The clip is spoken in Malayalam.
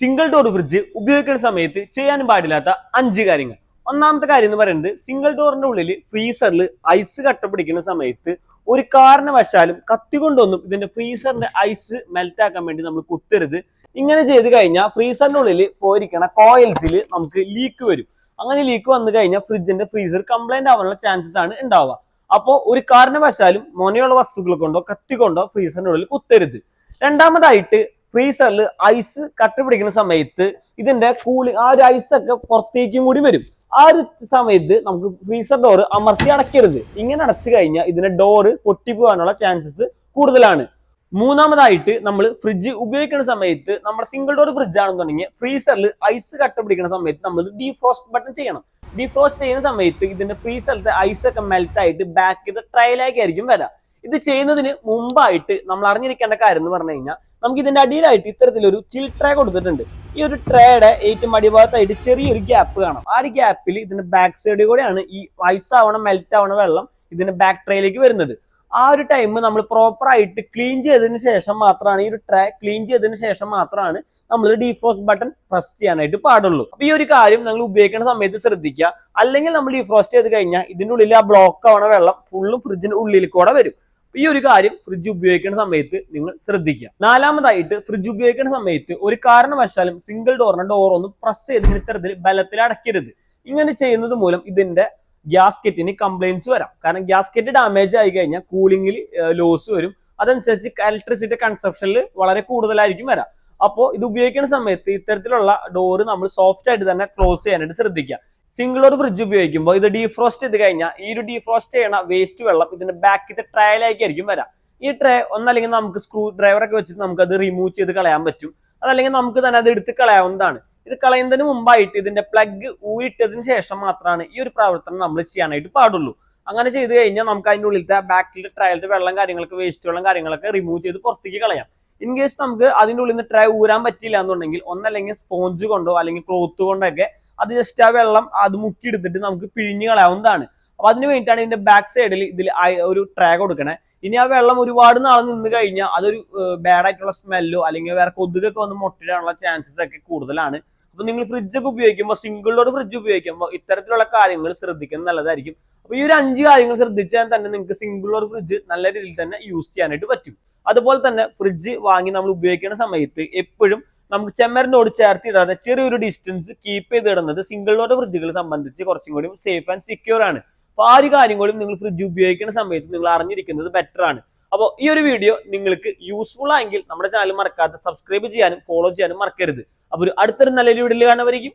സിംഗിൾ ഡോർ ഫ്രിഡ്ജ് ഉപയോഗിക്കുന്ന സമയത്ത് ചെയ്യാൻ പാടില്ലാത്ത അഞ്ച് കാര്യങ്ങൾ. ഒന്നാമത്തെ കാര്യം എന്ന് പറയുന്നത് സിംഗിൾ ഡോറിന്റെ ഉള്ളിൽ ഫ്രീസറിൽ ഐസ് കട്ട പിടിക്കുന്ന സമയത്ത് ഒരു കാരണവശാലും കത്തി കൊണ്ടൊന്നും ഇതിന്റെ ഫ്രീസറിന്റെ ഐസ് മെൽറ്റ് ആക്കാൻ വേണ്ടി നമ്മൾ കുത്തരുത്. ഇങ്ങനെ ചെയ്ത് കഴിഞ്ഞാൽ ഫ്രീസറിന്റെ ഉള്ളിൽ പോയിരിക്കണ കോയിൽസിൽ നമുക്ക് ലീക്ക് വരും. അങ്ങനെ ലീക്ക് വന്നു കഴിഞ്ഞാൽ ഫ്രിഡ്ജിന്റെ ഫ്രീസർ കംപ്ലൈന്റ് ആവാനുള്ള ചാൻസസ് ആണ് ഉണ്ടാവുക. അപ്പോൾ ഒരു കാരണവശാലും മൊനയുള്ള വസ്തുക്കൾ കൊണ്ടോ കത്തി കൊണ്ടോ ഫ്രീസറിന്റെ ഉള്ളിൽ കുത്തരുത്. രണ്ടാമതായിട്ട് ഫ്രീസറിൽ ഐസ് കട്ട പിടിക്കുന്ന സമയത്ത് ഇതിന്റെ കൂളിംഗ് ആ ഒരു ഐസ് ഒക്കെ പുറത്തേക്കും കൂടി വരും. ആ ഒരു സമയത്ത് നമുക്ക് ഫ്രീസർ ഡോർ അമർത്തി അടയ്ക്കരുത്. ഇങ്ങനെ അടച്ചു കഴിഞ്ഞാൽ ഇതിന്റെ ഡോറ് പൊട്ടിപ്പോകാനുള്ള ചാൻസസ് കൂടുതലാണ്. മൂന്നാമതായിട്ട് നമ്മൾ ഫ്രിഡ്ജ് ഉപയോഗിക്കുന്ന സമയത്ത് നമ്മുടെ സിംഗിൾ ഡോർ ഫ്രിഡ്ജ് ആണെന്നുണ്ടെങ്കിൽ ഫ്രീസറിൽ ഐസ് കട്ട പിടിക്കുന്ന സമയത്ത് നമ്മൾ ഡീഫ്രോസ്റ്റ് ബട്ടൺ ചെയ്യണം. ഡീഫ്രോസ്റ്റ് ചെയ്യുന്ന സമയത്ത് ഇതിന്റെ ഫ്രീസറിലത്തെ ഐസ് ഒക്കെ മെൽറ്റ് ആയിട്ട് ബാക്കിൽ ട്രയലാക്കി ആയിരിക്കും വരാം. ഇത് ചെയ്യുന്നതിന് മുമ്പായിട്ട് നമ്മൾ അറിഞ്ഞിരിക്കേണ്ട കാര്യം എന്ന് പറഞ്ഞു കഴിഞ്ഞാൽ നമുക്ക് ഇതിന്റെ അടിയിലായിട്ട് ഇത്തരത്തിലൊരു ചിൽ ട്രേ കൊടുത്തിട്ടുണ്ട്. ഈ ഒരു ട്രേയുടെ ഏറ്റവും അടിഭാഗത്തായിട്ട് ചെറിയൊരു ഗ്യാപ്പ് കാണാം. ആ ഒരു ഗ്യാപ്പിൽ ഇതിന്റെ ബാക്ക് സൈഡിൽ കൂടെയാണ് ഈ ഐസ് ആവണം മെൽറ്റ് ആവണ വെള്ളം ഇതിന്റെ ബാക്ക് ട്രേയിലേക്ക് വരുന്നത്. ആ ഒരു ടൈം നമ്മൾ പ്രോപ്പർ ആയിട്ട് ക്ലീൻ ചെയ്തതിന് ശേഷം മാത്രമാണ് ഈ ഒരു ട്രേ ക്ലീൻ ചെയ്തതിന് ശേഷം മാത്രമാണ് നമ്മൾ ഡീഫ്രോസ്റ്റ് ബട്ടൺ പ്രസ് ചെയ്യാനായിട്ട് പാടുള്ളൂ. അപ്പൊ ഈ ഒരു കാര്യം നിങ്ങൾ ഉപയോഗിക്കുന്ന സമയത്ത് ശ്രദ്ധിക്കുക. അല്ലെങ്കിൽ നമ്മൾ ഡിഫ്രോസ്റ്റ് ചെയ്ത് കഴിഞ്ഞാൽ ഇതിന്റെ ഉള്ളിൽ ആ ബ്ലോക്ക് ആവണ വെള്ളം ഫുള്ളും ഫ്രിഡ്ജിന്റെ ഉള്ളിൽ കൂടെ വരും. ഈ ഒരു കാര്യം ഫ്രിഡ്ജ് ഉപയോഗിക്കുന്ന സമയത്ത് നിങ്ങൾ ശ്രദ്ധിക്കുക. നാലാമതായിട്ട് ഫ്രിഡ്ജ് ഉപയോഗിക്കുന്ന സമയത്ത് ഒരു കാരണവശാലും സിംഗിൾ ഡോറിന്റെ ഡോർ ഒന്നും പ്രസ് ചെയ്ത് ഇത്തരത്തിൽ ബലത്തിൽ അടയ്ക്കരുത്. ഇങ്ങനെ ചെയ്യുന്നത് മൂലം ഇതിന്റെ ഗ്യാസ്കെറ്റിന് കംപ്ലൈൻസ് വരാം. കാരണം ഗ്യാസ്കെറ്റ് ഡാമേജ് ആയി കഴിഞ്ഞാൽ കൂളിംഗിൽ ലോസ് വരും. അതനുസരിച്ച് ഇലക്ട്രിസിറ്റി കൺസപ്ഷനിൽ വളരെ കൂടുതലായിരിക്കും വരാം. അപ്പോൾ ഇത് ഉപയോഗിക്കുന്ന സമയത്ത് ഇത്തരത്തിലുള്ള ഡോറ് നമ്മൾ സോഫ്റ്റ് ആയിട്ട് തന്നെ ക്ലോസ് ചെയ്യാനായിട്ട് ശ്രദ്ധിക്കുക. സിംഗിൾ ഒരു ഫ്രിഡ്ജ് ഉപയോഗിക്കുമ്പോൾ ഇത് ഡീഫ്രോസ്റ്റ് ചെയ്ത് കഴിഞ്ഞാൽ ഈ ഒരു ഡീഫ്രോസ്റ്റ് ചെയ്യണ വേസ്റ്റ് വെള്ളം ഇതിന്റെ ബാക്കിന്റെ ട്രയലായിരിക്കും വരാം. ഈ ട്രേ ഒന്നല്ലെങ്കിൽ നമുക്ക് സ്ക്രൂ ഡ്രൈവർ ഒക്കെ വെച്ചിട്ട് നമുക്ക് അത് റിമൂവ് ചെയ്ത് കളയാൻ പറ്റും. അതല്ലെങ്കിൽ നമുക്ക് തന്നെ അത് എടുത്ത് കളയാവുന്നതാണ്. ഇത് കളയുന്നതിന് മുമ്പായിട്ട് ഇതിന്റെ പ്ലഗ് ഊരിട്ടതിന് ശേഷം മാത്രമാണ് ഈ ഒരു പ്രവർത്തനം നമ്മൾ ചെയ്യാനായിട്ട് പാടുള്ളൂ. അങ്ങനെ ചെയ്ത് കഴിഞ്ഞാൽ നമുക്ക് അതിന്റെ ഉള്ളിലത്തെ ബാക്കിലെ ട്രയലിന്റെ വെള്ളം കാര്യങ്ങളൊക്കെ വേസ്റ്റ് വെള്ളം കാര്യങ്ങളൊക്കെ റിമൂവ് ചെയ്ത് പുറത്തേക്ക് കളയാം. ഇൻ കേസ് നമുക്ക് അതിന്റെ ഉള്ളിൽ നിന്ന് ട്രൈ ഊരാൻ പറ്റില്ല എന്നുണ്ടെങ്കിൽ ഒന്നല്ലെങ്കിൽ സ്പോഞ്ച് കൊണ്ടോ അല്ലെങ്കിൽ ക്ലോത്ത് കൊണ്ടൊക്കെ അത് ജസ്റ്റ് ആ വെള്ളം അത് മുക്കിയെടുത്തിട്ട് നമുക്ക് പിഴിഞ്ഞ് കളയാവുന്നതാണ്. അപ്പൊ അതിന് വേണ്ടിയിട്ടാണ് ഇതിന്റെ ബാക്ക് സൈഡിൽ ഇതിൽ ഒരു ട്രാക്ക് കൊടുക്കണേ. ഇനി ആ വെള്ളം ഒരുപാട് നാൾ നിന്ന് കഴിഞ്ഞാൽ അതൊരു ബാഡ് ആയിട്ടുള്ള സ്മെല്ലോ അല്ലെങ്കിൽ വേറെ കൊതുകൊക്കെ വന്ന് മുട്ടിടാനുള്ള ചാൻസസ് ഒക്കെ കൂടുതലാണ്. അപ്പൊ നിങ്ങൾ ഫ്രിഡ്ജ് ഒക്കെ ഉപയോഗിക്കുമ്പോൾ സിംഗിൾ ഡോർ ഫ്രിഡ്ജ് ഉപയോഗിക്കുമ്പോൾ ഇത്തരത്തിലുള്ള കാര്യങ്ങൾ ശ്രദ്ധിക്കുന്നത് നല്ലതായിരിക്കും. അപ്പൊ ഈ ഒരു അഞ്ച് കാര്യങ്ങൾ ശ്രദ്ധിച്ചാൽ തന്നെ നിങ്ങൾക്ക് സിംഗിൾ ഡോർ ഫ്രിഡ്ജ് നല്ല രീതിയിൽ തന്നെ യൂസ് ചെയ്യാനായിട്ട് പറ്റും. അതുപോലെ തന്നെ ഫ്രിഡ്ജ് വാങ്ങി നമ്മൾ ഉപയോഗിക്കുന്ന സമയത്ത് എപ്പോഴും നമുക്ക് ചെമ്മരനോട് ചേർത്ത് ഇടാതെ ചെറിയൊരു ഡിസ്റ്റൻസ് കീപ്പ് ചെയ്തിടുന്നത് സിംഗിൾ ഡോർ ഫ്രിഡ്ജുകളെ സംബന്ധിച്ച് കുറച്ചും കൂടി സേഫ് ആൻഡ് സെക്യൂർ ആണ്. അപ്പൊ ആ ഒരു കാര്യം കൂടി നിങ്ങൾ ഫ്രിഡ്ജ് ഉപയോഗിക്കുന്ന സമയത്ത് നിങ്ങൾ അറിഞ്ഞിരിക്കുന്നത് ബെറ്റർ ആണ്. അപ്പോൾ ഈ ഒരു വീഡിയോ നിങ്ങൾക്ക് യൂസ്ഫുൾ ആയെങ്കിൽ നമ്മുടെ ചാനൽ മറക്കാതെ സബ്സ്ക്രൈബ് ചെയ്യാനും ഫോളോ ചെയ്യാനും മറക്കരുത്. അപ്പോൾ അടുത്തൊരു നല്ല വീഡിയോയിൽ കാണുന്നവരിക്കും